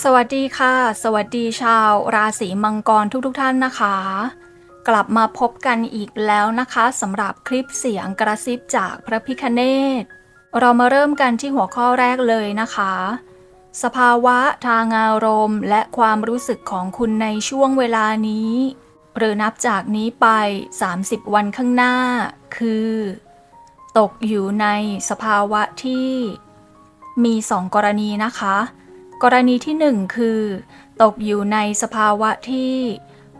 สวัสดีค่ะ สวัสดีชาวราศีมังกรทุกๆทท่านนะคะ กลับมาพบกันอีกแล้วนะคะสำหรับคลิปเสียงกระซิบจากพระพิคเนตเรามาเริ่มกันที่หัวข้อแรกเลยนะคะ สภาวะทางอารมณ์ และความรู้สึกของคุณในช่วงเวลานี้ หรือนับจากนี้ไป 30 วันข้างหน้า คือ ตกอยู่ในสภาวะที่ มีสองกรณีนะคะ กรณีที่หนึ่งคือ ตกอยู่ในสภาวะที่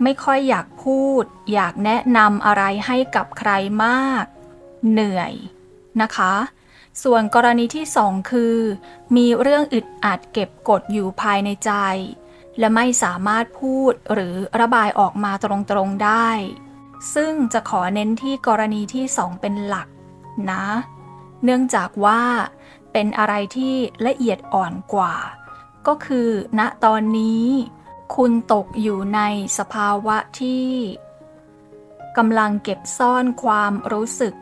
ไม่ค่อยอยากพูด อยากแนะนำอะไรให้กับใครมาก เหนื่อยนะคะ ส่วนกรณีที่สองคือ มีเรื่องอึดอัดเก็บกดอยู่ภายในใจ และไม่สามารถพูดหรือระบายออกมาตรงๆได้ ซึ่งจะขอเน้นที่กรณีที่สองเป็นหลักนะ เนื่องจากว่าเป็นอะไรที่ละเอียดอ่อนกว่า ก็คือ ณตอนนี้ คุณตกอยู่ในสภาวะที่กำลังเก็บซ่อนความรู้สึก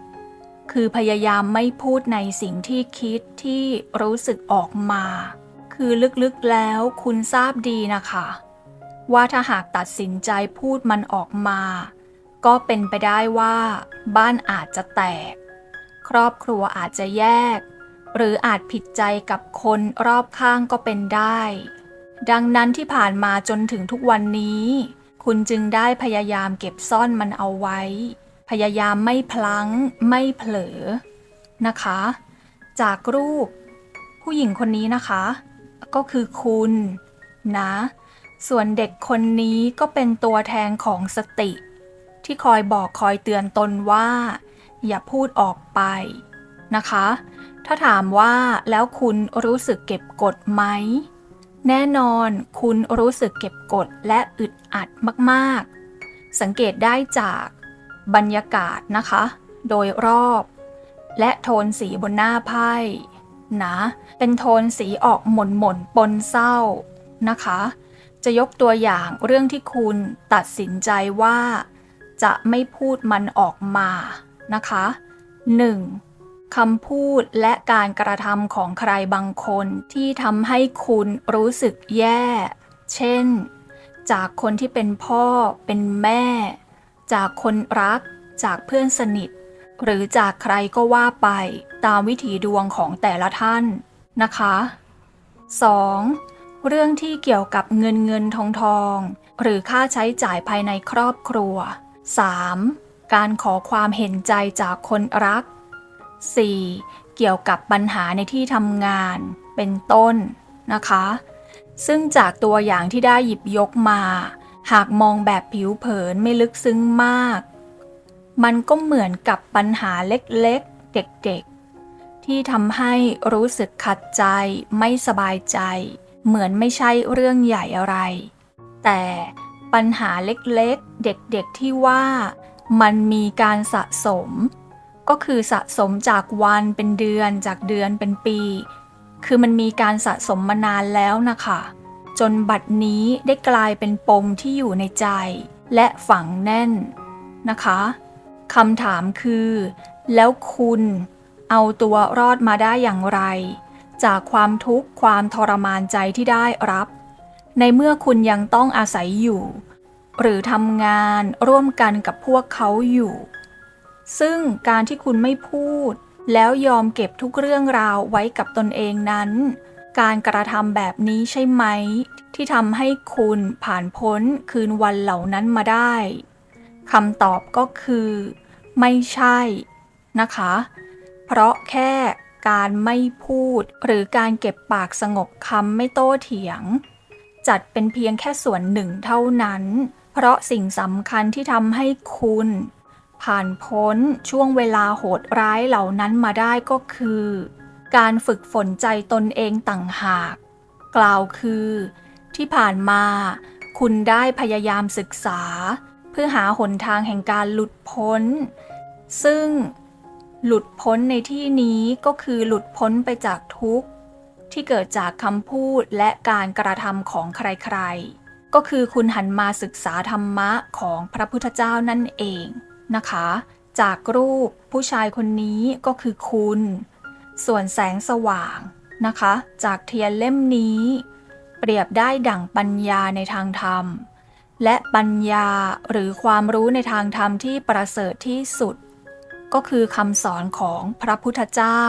คือพยายามไม่พูดในสิ่งที่คิดที่รู้สึกออกมา คือลึกๆแล้วคุณทราบดีนะคะ ว่าถ้าหากตัดสินใจพูดมันออกมา ก็เป็นไปได้ว่า บ้านอาจจะแตก ครอบครัวอาจจะแยก หรืออาจผิดใจกับคนรอบข้างก็เป็นได้ ดังนั้นที่ผ่านมาจนถึงทุกวันนี้ คุณจึงได้พยายามเก็บซ่อนมันเอาไว้ พยายามไม่พลั้ง ไม่เผลอนะคะ จากรูป ผู้หญิงคนนี้นะคะ ก็คือคุณนะ ส่วนเด็กคนนี้ก็เป็นตัวแทนของสติ ที่คอยบอกคอยเตือนตนว่า อย่าพูดออกไปนะคะ ถ้าถามว่าแล้วคุณรู้สึกเก็บกดไหม แน่นอนคุณรู้สึกเก็บกดและอึดอัดมากๆ สังเกตได้จากบรรยากาศนะคะ โดยรอบ และโทนสีบนหน้าไพ่นะเป็นโทนสีออกหม่นหม่นปนเศร้านะคะ จะยกตัวอย่างเรื่องที่คุณตัดสินใจว่า จะไม่พูดมันออกมานะคะ 1. คำพูดและการกระทำของใครบางคนที่ทำให้คุณรู้สึกแย่ เช่น จากคนที่เป็นพ่อ เป็นแม่ จากคนรัก จากเพื่อนสนิท หรือจากใครก็ว่าไปตามวิถีดวงของแต่ละท่านนะคะ 2. เรื่องที่เกี่ยวกับเงินเงินทองทอง หรือค่าใช้จ่ายภายในครอบครัว 3. การขอความเห็นใจจากคนรัก 4. เกี่ยวกับปัญหาในที่ทำงานเป็นต้นนะคะ ซึ่งจากตัวอย่างที่ได้หยิบยกมา หากมองแบบผิวเผินไม่ลึกซึ้งมาก มันก็เหมือนกับปัญหาเล็กๆ เด็กๆ ที่ทำให้รู้สึกขัดใจไม่สบายใจ เหมือนไม่ใช่เรื่องใหญ่อะไร แต่ปัญหาเล็กๆ เด็กๆ ที่ว่า มันมีการสะสม ก็คือสะสมจากวันเป็นเดือนจากเดือนเป็นปี คือมันมีการสะสมมานานแล้วนะคะ จนบัดนี้ได้กลายเป็นปมที่อยู่ในใจ และฝังแน่นนะคะคำถามคือ แล้วคุณเอาตัวรอดมาได้อย่างไร จากความทุกข์ความทรมานใจที่ได้รับ ในเมื่อคุณยังต้องอาศัยอยู่ หรือทำงานร่วมกันกับพวกเขาอยู่ ซึ่งการที่คุณไม่พูด แล้วยอมเก็บทุกเรื่องราวไว้กับตนเองนั้น การกระทำแบบนี้ใช่ไหม ที่ทำให้คุณผ่านพ้นคืนวันเหล่านั้นมาได้คำตอบก็คือ ไม่ใช่นะคะ เพราะแค่การไม่พูด หรือการเก็บปากสงบคำไม่โต้เถียง จัดเป็นเพียงแค่ส่วนหนึ่งเท่านั้น เพราะสิ่งสำคัญที่ทำให้คุณ ผ่านพ้นช่วงเวลาโหดร้ายเหล่านั้นมาได้ก็คือ การฝึกฝนใจตนเองต่างหาก กล่าวคือ ที่ผ่านมา คุณได้พยายามศึกษา เพื่อหาหนทางแห่งการหลุดพ้น ซึ่งหลุดพ้นในที่นี้ก็คือหลุดพ้นไปจากทุกข์ ที่เกิดจากคำพูดและการกระทำของใครๆ ก็คือคุณหันมาศึกษาธรรมะของพระพุทธเจ้านั่นเอง นะคะ จากรูปผู้ชายคนนี้ก็คือคุณ ส่วนแสงสว่างนะคะ จากเทียนเล่มนี้ เปรียบได้ดั่งปัญญาในทางธรรม และปัญญาหรือความรู้ในทางธรรมที่ประเสริฐที่สุด ก็คือคำสอนของพระพุทธเจ้า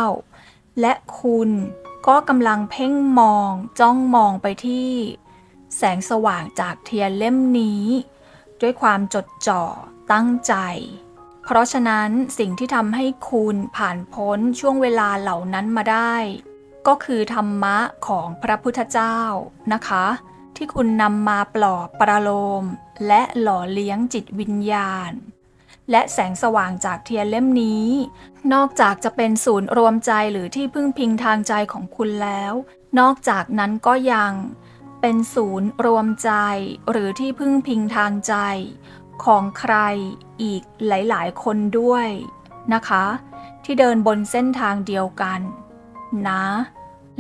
และคุณก็กำลังเพ่งมองจ้องมองไปที่ แสงสว่างจากเทียนเล่มนี้ ด้วยความจดจ่อ ตั้งใจ เพราะฉะนั้นสิ่งที่ทำให้คุณผ่านพ้นช่วงเวลาเหล่านั้นมาได้ ก็คือธรรมะของพระพุทธเจ้านะคะ ที่คุณนำมาปลอบประโลม และหล่อเลี้ยงจิตวิญญาณ และแสงสว่างจากเทียนเล่มนี้ นอกจากจะเป็นศูนย์รวมใจหรือที่พึ่งพิงทางใจของคุณแล้ว นอกจากนั้นก็ยังเป็นศูนย์รวมใจหรือที่พึ่งพิงทางใจ ของใครอีกหลายๆ คนด้วยนะคะ ที่เดินบนเส้นทางเดียวกัน นะ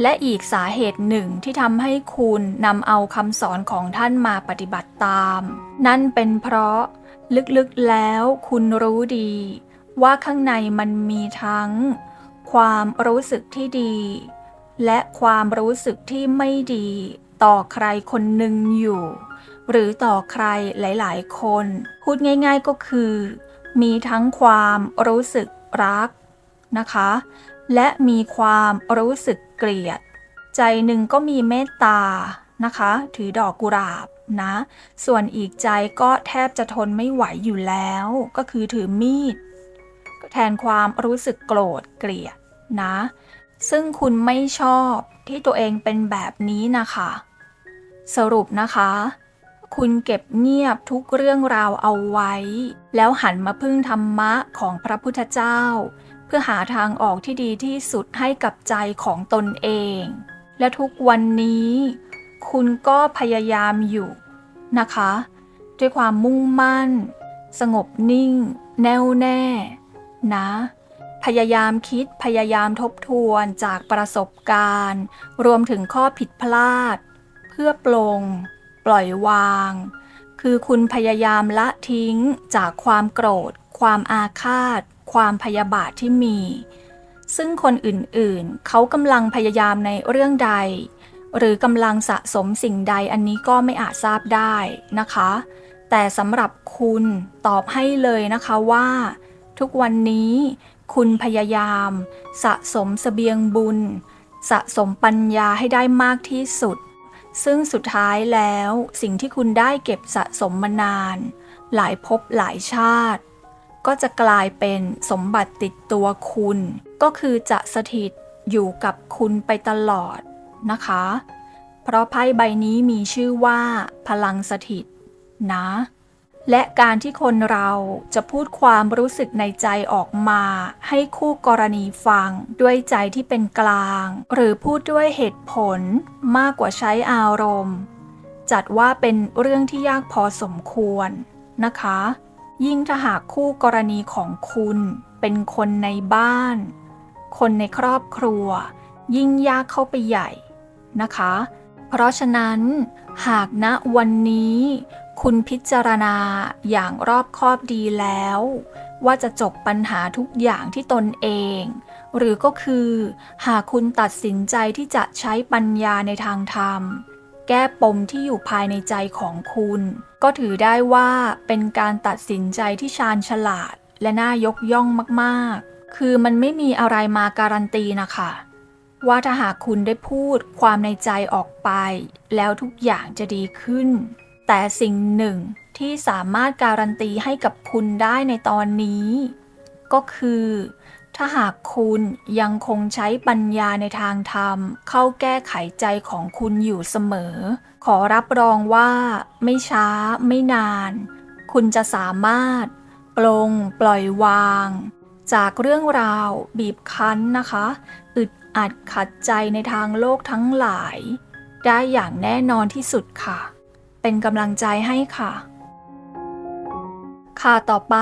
และอีกสาเหตุหนึ่งที่ทำให้คุณนำเอาคำสอนของท่านมาปฏิบัติตาม นั่นเป็นเพราะลึกๆแล้วคุณรู้ดี ว่าข้างในมันมีทั้ง ความรู้สึกที่ดี และความรู้สึกที่ไม่ดีต่อใครคนหนึ่งอยู่ หรือต่อใครหลาย ๆ คน พูดง่าย ๆก็คือ มีทั้งความรู้สึกรักนะคะ และมีความรู้สึกเกลียด ใจหนึ่งก็มีเมตตานะคะ ถือดอกกุหลาบนะ ส่วนอีกใจก็แทบจะทนไม่ไหวอยู่แล้ว ก็คือถือมีด แทนความรู้สึกโกรธเกลียดนะ ซึ่งคุณไม่ชอบที่ตัวเองเป็นแบบนี้นะคะ สรุปนะคะ คุณเก็บเงียบทุกเรื่องราวเอาไว้ แล้วหันมาพึ่งธรรมะของพระพุทธเจ้า เพื่อหาทางออกที่ดีที่สุดให้กับใจของตนเอง และทุกวันนี้ คุณก็พยายามอยู่นะคะ ด้วยความมุ่งมั่น สงบนิ่ง แน่วแน่ นะ พยายามคิดพยายามทบทวนจากประสบการณ์ รวมถึงข้อผิดพลาด เพื่อปลง ปล่อยวาง คือคุณพยายามละทิ้งจากความโกรธ ความอาฆาต ความพยาบาทที่มี ซึ่งคนอื่นๆ เขากำลังพยายามในเรื่องใด หรือกำลังสะสมสิ่งใดอันนี้ก็ไม่อาจทราบได้นะคะ แต่สำหรับคุณตอบให้เลยนะคะว่า ทุกวันนี้คุณพยายาม สะสมเสบียงบุญ สะสมปัญญาให้ได้มากที่สุด ซึ่งสุดท้ายแล้วสิ่งที่คุณได้เก็บสะสมมานาน หลายภพหลายชาติ ก็จะกลายเป็นสมบัติติดตัวคุณ ก็คือจะสถิตอยู่กับคุณไปตลอดนะคะ เพราะไพ่ใบนี้มีชื่อว่า พลังสถิตนะ และการที่คนเราจะพูดความรู้สึกในใจออกมา ให้คู่กรณีฟัง ด้วยใจที่เป็นกลาง หรือพูดด้วยเหตุผลมากกว่าใช้อารมณ์ จัดว่าเป็นเรื่องที่ยากพอสมควรนะคะ ยิ่งถ้าหากคู่กรณีของคุณ เป็นคนในบ้าน คนในครอบครัว ยิ่งยากเข้าไปใหญ่นะคะ เพราะฉะนั้นหากณวันนี้ คุณพิจารณาอย่างรอบคอบดีแล้ว ว่าจะจบปัญหาทุกอย่างที่ตนเอง หรือก็คือ หากคุณตัดสินใจที่จะใช้ปัญญาในทางธรรม แก้ปมที่อยู่ภายในใจของคุณ ก็ถือได้ว่าเป็นการตัดสินใจที่ชาญฉลาด และน่ายกย่องมากๆ คือมันไม่มีอะไรมาการันตีนะคะว่าถ้าหากคุณได้พูดความในใจออกไป แล้วทุกอย่างจะดีขึ้น แต่สิ่งหนึ่งที่สามารถการันตีให้กับคุณได้ในตอนนี้ ก็คือ ถ้าหากคุณยังคงใช้ปัญญาในทางธรรม เข้าแก้ไขใจของคุณอยู่เสมอ ขอรับรองว่า ไม่ช้าไม่นาน คุณจะสามารถปลงปล่อยวาง จากเรื่องราวบีบคั้นนะคะ อึดอัดขัดใจในทางโลกทั้งหลาย ได้อย่างแน่นอนที่สุดค่ะ เป็นกำลังใจให้ค่ะ ค่ะต่อไป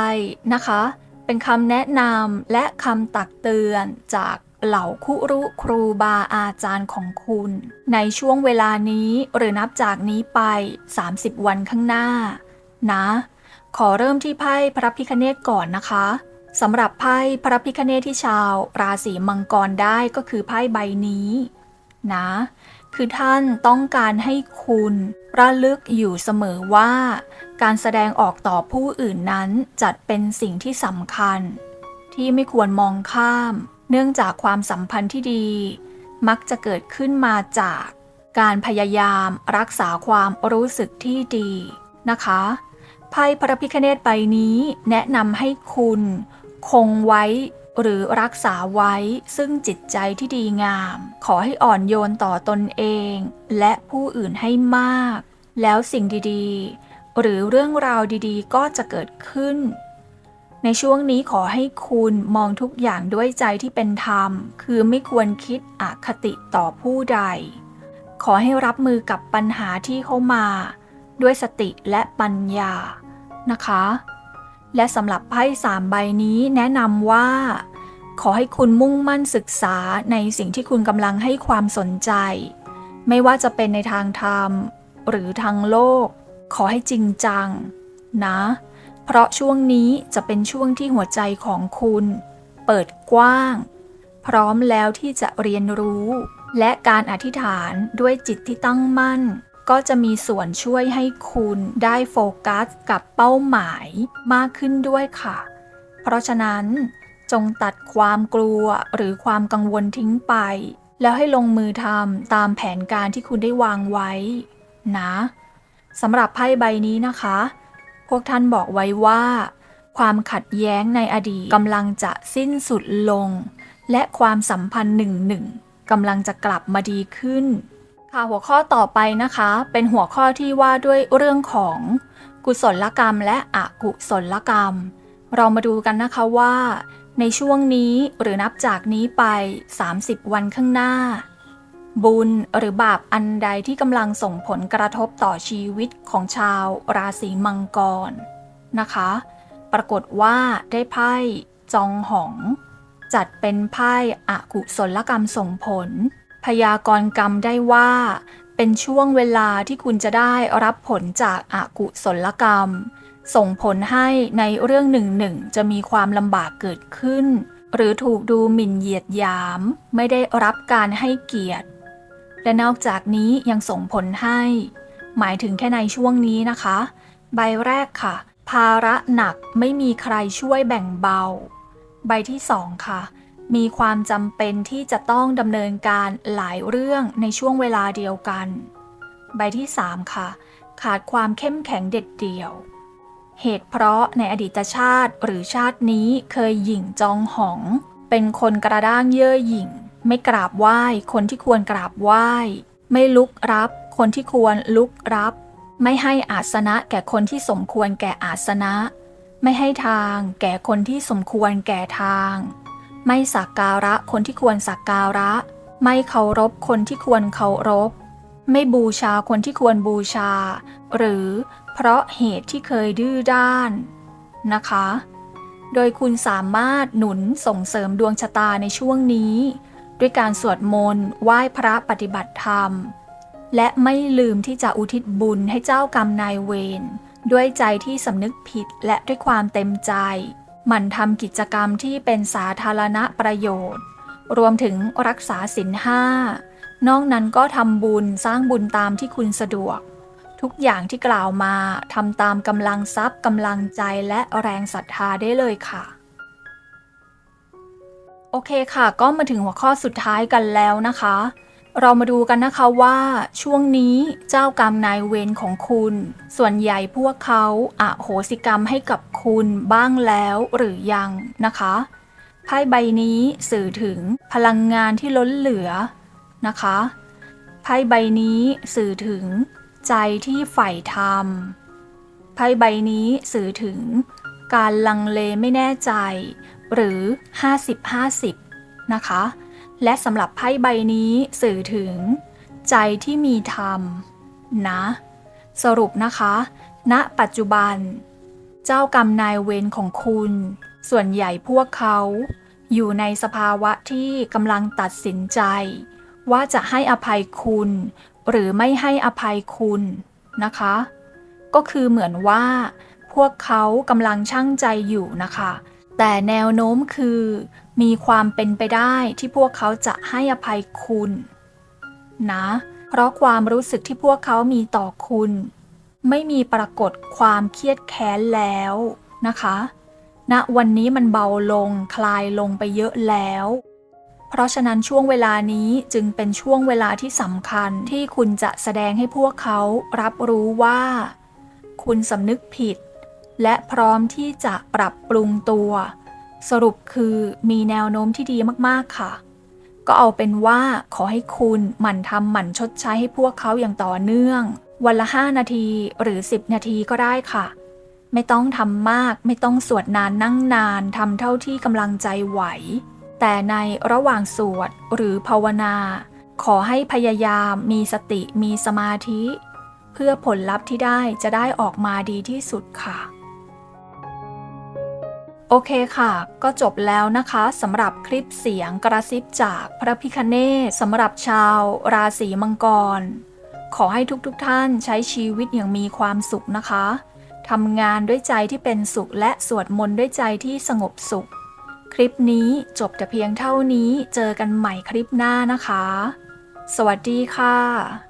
นะคะ เป็นคำแนะนำและคำตักเตือนจากเหล่าคุรุครูบาอาจารย์ของคุณ ในช่วงเวลานี้หรือนับจากนี้ไป 30 วันข้างหน้า นะ ขอเริ่มที่ไพ่พระพิคเนตก่อนนะคะสำหรับไพ่พระพิคเนตที่ชาว ราศีมังกรได้ก็คือไพ่ใบนี้ นะ คือท่านต้องการให้คุณ ระลึกอยู่เสมอว่า การแสดงออกต่อผู้อื่นนั้นจัดเป็นสิ่งที่สำคัญ ที่ไม่ควรมองข้าม เนื่องจากความสัมพันธ์ที่ดี มักจะเกิดขึ้นมาจากการพยายามรักษาความรู้สึกที่ดีนะคะไพ่พระพิคเนตใบนี้แนะนำให้คุณ คงไว้ หรือรักษาไว้ซึ่งจิตใจที่ดีงาม ขอให้อ่อนโยนต่อตนเอง และผู้อื่นให้มาก แล้วสิ่งดีๆ หรือเรื่องราวดีๆ ก็จะเกิดขึ้น ในช่วงนี้ขอให้คุณมองทุกอย่างด้วยใจที่เป็นธรรม คือไม่ควรคิดอคติต่อผู้ใด ขอให้รับมือกับปัญหาที่เข้ามา ด้วยสติและปัญญานะคะและสำหรับไพ่สามใบนี้แนะนำว่า ขอให้คุณมุ่งมั่นศึกษาในสิ่งที่คุณกำลังให้ความสนใจ ไม่ว่าจะเป็นในทางธรรม หรือทางโลก ขอให้จริงจัง นะ เพราะช่วงนี้จะเป็นช่วงที่หัวใจของคุณ เปิดกว้าง พร้อมแล้วที่จะเรียนรู้ และการอธิษฐานด้วยจิตที่ตั้งมั่น ก็จะมีส่วนช่วยให้คุณได้โฟกัสกับเป้าหมายมากขึ้นด้วยค่ะ เพราะฉะนั้น จงตัดความกลัวหรือความกังวลทิ้งไป แล้วให้ลงมือทำตามแผนการที่คุณได้วางไว้ นะสำหรับไพ่ใบนี้นะคะ พวกท่านบอกไว้ว่า ความขัดแย้งในอดีตกำลังจะสิ้นสุดลง และความสัมพันธ์หนึ่งหนึ่งกำลังจะกลับมาดีขึ้น ค่ะหัวข้อต่อไปนะคะ เป็นหัวข้อที่ว่าด้วยเรื่องของ กุศลกรรมและอกุศลกรรม เรามาดูกันนะคะว่า ในช่วงนี้หรือนับจากนี้ไป 30 วันข้างหน้า บุญหรือบาปอันใดที่กำลังส่งผลกระทบต่อชีวิตของชาวราศีมังกรนะคะ ปรากฏว่าได้ไพ่จองหอง จัดเป็นไพ่อกุศลกรรมส่งผล พยากรณ์กรรมได้ว่า เป็นช่วงเวลาที่คุณจะได้รับผลจากอากุศลกรรม ส่งผลให้ในเรื่องหนึ่งหนึ่งจะมีความลำบากเกิดขึ้น หรือถูกดูหมิ่นเหยียดหยาม ไม่ได้รับการให้เกียรติ และนอกจากนี้ยังส่งผลให้ หมายถึงแค่ในช่วงนี้นะคะ ใบแรกค่ะ ภาระหนักไม่มีใครช่วยแบ่งเบา ใบที่สองค่ะมีความจำเป็นที่จะต้องดำเนินการหลายเรื่องในช่วงเวลาเดียวกัน ใบที่สามค่ะ ขาดความเข้มแข็งเด็ดเดี่ยว เหตุเพราะในอดีตชาติหรือชาตินี้เคยหยิ่งจองหอง เป็นคนกระด้างเย่อหยิ่ง ไม่กราบไหว้คนที่ควรกราบไหว้ ไม่ลุกรับ คนที่ควรลุกรับ ไม่ให้อาสนะแก่คนที่สมควรแก่อาสนะ ไม่ให้ทางแก่คนที่สมควรแก่ทาง ไม่สักการะคนที่ควรสักการะ ไม่เคารพคนที่ควรเคารพ ไม่บูชาคนที่ควรบูชา หรือเพราะเหตุที่เคยดื้อด้านนะคะ โดยคุณสามารถหนุนส่งเสริมดวงชะตาในช่วงนี้ ด้วยการสวดมนต์ไหว้พระปฏิบัติธรรม และไม่ลืมที่จะอุทิศบุญให้เจ้ากรรมนายเวรด้วยใจที่สำนึกผิดและด้วยความเต็มใจหมั่นทำกิจกรรมที่เป็นสาธารณประโยชน์ รวมถึงรักษาศีลห้า นอกนั้นก็ทำบุญสร้างบุญตามที่คุณสะดวก ทุกอย่างที่กล่าวมาทำตามกำลังทรัพย์กำลังใจและแรงศรัทธาได้เลยค่ะ โอเคค่ะ ก็มาถึงหัวข้อสุดท้ายกันแล้วนะคะ เรามาดูกันนะคะว่า ช่วงนี้เจ้ากรรมนายเวรของคุณ ส่วนใหญ่พวกเขาอาโหสิกรรมให้กับคุณบ้างแล้วหรือยังนะคะไพ่ใบนี้สื่อถึงพลังงานที่ล้นเหลือ นะคะไพ่ใบนี้สื่อถึงใจที่ใฝ่ธรรมไพ่ใบนี้สื่อถึงการลังเลไม่แน่ใจ หรือ 50-50 นะคะ และสำหรับไพ่ใบนี้สื่อถึง ใจที่มีธรรมนะ สรุปนะคะ ณ ปัจจุบัน เจ้ากรรมนายเวรของคุณ ส่วนใหญ่พวกเขา อยู่ในสภาวะที่กำลังตัดสินใจ ว่าจะให้อภัยคุณ หรือไม่ให้อภัยคุณนะคะ ก็คือเหมือนว่า พวกเขากำลังช่างใจอยู่นะคะ แต่แนวโน้มคือ มีความเป็นไปได้ที่พวกเขาจะให้อภัยคุณนะเพราะความรู้สึกที่พวกเขามีต่อคุณ ไม่มีปรากฏความเครียดแค้นแล้วนะคะณวันนี้มันเบาลงคลายลงไปเยอะแล้ว เพราะฉะนั้นช่วงเวลานี้จึงเป็นช่วงเวลาที่สำคัญที่คุณจะแสดงให้พวกเขารับรู้ว่า คุณสำนึกผิด และพร้อมที่จะปรับปรุงตัว สรุปคือมีแนวโน้มที่ดีมากๆค่ะ ก็เอาเป็นว่าขอให้คุณหมั่นทำหมั่นชดใช้ให้พวกเขาอย่างต่อเนื่อง วันละ 5 นาทีหรือ 10 นาทีก็ได้ค่ะไม่ต้องทำมาก ไม่ต้องสวดนานนั่งนานทำเท่าที่กำลังใจไหว แต่ในระหว่างสวดหรือภาวนา ขอให้พยายามมีสติมีสมาธิ เพื่อผลลัพธ์ที่ได้จะได้ออกมาดีที่สุดค่ะ โอเคค่ะ ก็จบแล้วนะคะสำหรับคลิปเสียงกระซิบจากพระพิคเนศสำหรับชาวราศีมังกร ขอให้ทุกๆทท่านใช้ชีวิตอย่างมีความสุขนะคะทำงานด้วยใจที่เป็นสุขและสวดมนต์ด้วยใจที่สงบสุข คลิปนี้จบแต่เพียงเท่านี้เจอกันใหม่คลิปหน้านะคะ สวัสดีค่ะ